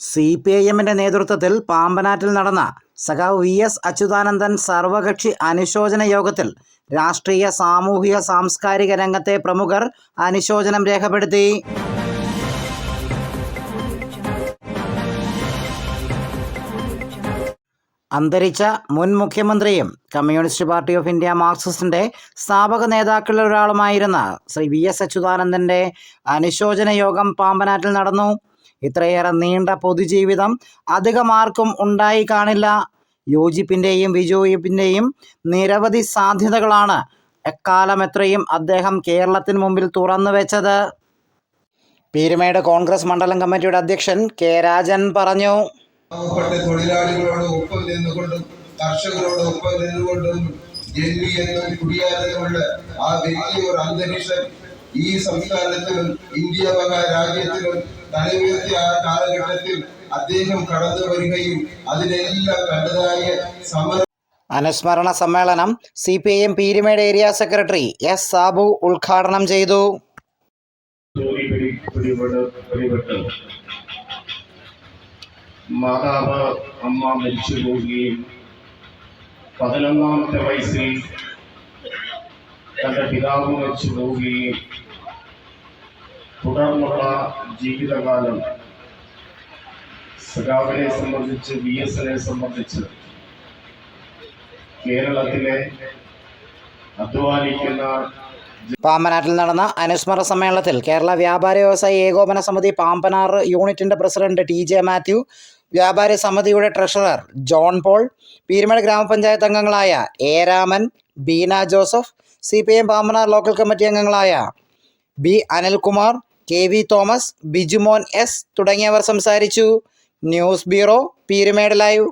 C P I എമ്മിന്റെ നേതൃത്വത്തിൽ പാമ്പനാറ്റിൽ നടന്ന സഖാവ് വി എസ് അച്യുതാനന്ദൻ സർവകക്ഷി അനുശോചന യോഗത്തിൽ രാഷ്ട്രീയ സാമൂഹിക സാംസ്കാരിക രംഗത്തെ പ്രമുഖർ അനുശോചനം രേഖപ്പെടുത്തി. അന്തരിച്ച മുൻ മുഖ്യമന്ത്രിയും കമ്മ്യൂണിസ്റ്റ് പാർട്ടി ഓഫ് ഇന്ത്യ മാർക്സിസ്റ്റിന്റെ സ്ഥാപക നേതാക്കളിൽ ഒരാളുമായിരുന്ന ശ്രീ വി എസ് അച്യുതാനന്ദന്റെ അനുശോചന യോഗം പാമ്പനാറ്റിൽ നടന്നു. ഇത്രയേറെ നീണ്ട പൊതുജീവിതം അധികമാർക്കും ഉണ്ടായി കാണില്ല. യോജിപ്പിന്റെയും വിജയിപ്പിന്റെയും നിരവധി സാധ്യതകളാണ് എക്കാലം എത്രയും അദ്ദേഹം കേരളത്തിന് മുമ്പിൽ തുറന്നു വെച്ചത്. പീരുമേട് കോൺഗ്രസ് മണ്ഡലം കമ്മിറ്റിയുടെ അധ്യക്ഷൻ കെ രാജൻ പറഞ്ഞു. തൊഴിലാളികളോട് നിന്നുകൊണ്ടും കർഷകരോട് ജന്മി എന്ന കുടിയാനുള്ള ആ വലിയൊരു അന്തരീക്ഷം ഈ സംസ്ഥാനത്തിലും ഇന്ത്യ വക തലയുയർത്തിയ ആ കാലഘട്ടത്തിൽ അദ്ദേഹം കടന്നു വരികയും അതിനെല്ലാം കണ്ടതായ സമര അനുസ്മരണ സമ്മേളനം C P I M Peermade area secretary S Sabu ഉദ്ഘാടനം ചെയ്തു. മാതാവ് അമ്മ മരിച്ചു പോവുകയും പതിനൊന്നാമത്തെ വയസ്സിൽ തന്റെ പിതാവ് മരിച്ചു പോവുകയും തുടർന്നുള്ള ജീവിതകാലം സഖാവിനെ സംബന്ധിച്ച് ബി എസ് എനെ സംബന്ധിച്ച് കേരളത്തിലെ അധ്വാനിക്കുന്ന പാമ്പനാട്ടിൽ നടന്ന അനുസ്മരണ സമ്മേളനത്തിൽ കേരള വ്യാപാര വ്യവസായി ഏകോപന സമിതി പാമ്പനാർ യൂണിറ്റിന്റെ പ്രസിഡന്റ് ടി ജെ മാത്യു വ്യാപാരി സമിതിയുടെ ട്രഷറർ ജോൺ പോൾ പീരുമേട് ഗ്രാമപഞ്ചായത്ത് അംഗങ്ങളായ A Raman Beena Joseph C P M Pambanar local committee അംഗങ്ങളായ B Anilkumar K V Thomas Bijumon S തുടങ്ങിയവർ സംസാരിച്ചു. News bureau Peermade live.